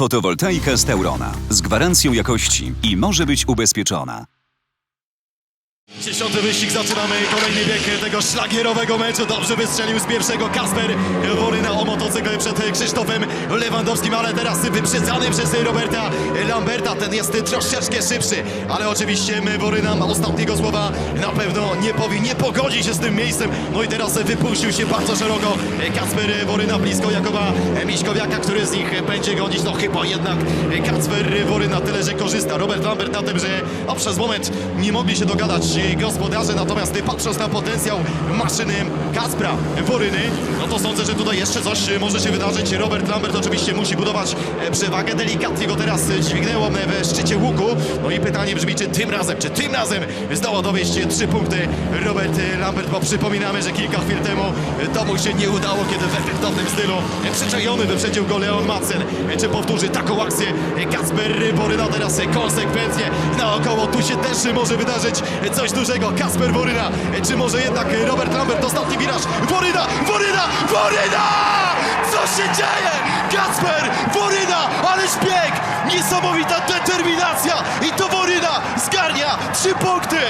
Fotowoltaika z Taurona z gwarancją jakości i może być ubezpieczona. Dziesiąty wyścig, zaczynamy kolejny bieg tego szlagierowego meczu. Dobrze wystrzelił z pierwszego Kasper Woryna o motocykl przed Krzysztofem Lewandowskim, ale teraz wyprzedzany przez Roberta Lamberta. Ten jest troszeczkę szybszy, ale oczywiście Woryna ma ostatniego słowa na pewno nie powie, nie pogodzi się z tym miejscem. No i teraz wypuścił się bardzo szeroko Kasper Woryna blisko Jakoba Miśkowiaka, który z nich będzie godzić. No chyba jednak Kacper Woryna tyle, że Robert Lambert na tym, że no, przez moment nie mogli się dogadać gospodarze, natomiast patrząc na potencjał maszyny Kacpra Woryny, no to sądzę, że tutaj jeszcze coś może się wydarzyć. Robert Lambert oczywiście musi budować e, przewagę, delikatnie go teraz dźwignęło e, we szczycie łuku. No i pytanie brzmi, czy tym razem, czy tym razem zdoła dowieść trzy punkty Robert Lambert, bo przypominamy, że kilka chwil temu to mu się nie udało, kiedy w efektownym stylu przyczajony wyprzedził go Leon Madsen. Czy powtórzy taką akcję Kacper Woryna teraz konsekwentnie naokoło. Tu się też może wydarzyć coś dużego. Kasper Woryna, czy może jednak Robert Lambert, ostatni wiraż. Woryna, Woryna, Woryna! Co się dzieje? Kasper Woryna, ależ bieg! Niesamowita determinacja i to Woryna zgarnia trzy punkty!